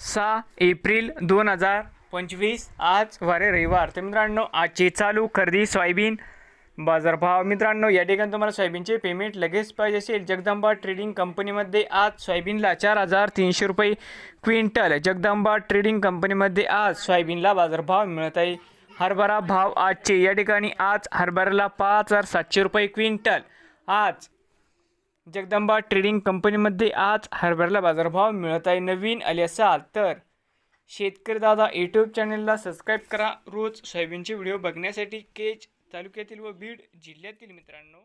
सहा एप्रिल दोन हजार पंचवीस. आज वारे रविवार. तर मित्रांनो आजचे चालू खरेदी सोयाबीन बाजारभाव. मित्रांनो या ठिकाणी तुम्हाला सोयाबीनचे पेमेंट लगेच पाहिजे असेल. जगदंबा ट्रेडिंग कंपनीमध्ये आज सोयाबीनला चार हजार तीनशे रुपये क्विंटल. जगदंबा ट्रेडिंग कंपनीमध्ये आज सोयाबीनला बाजारभाव मिळत आहे. हरभरा भाव आजचे या ठिकाणी आज हरभऱ्याला पाच हजार सातशे रुपये क्विंटल. आज जगदंबा ट्रेडिंग कंपनीमध्ये आज हरभऱ्याला बाजारभाव मिळत आहे. नवीन आले असाल तर शेतकरी दादा यूट्यूब चॅनलला सबस्क्राईब करा. रोज सोयाबीनचे व्हिडिओ बघण्यासाठी केज तालुक्यातील व बीड जिल्ह्यातील मित्रांनो.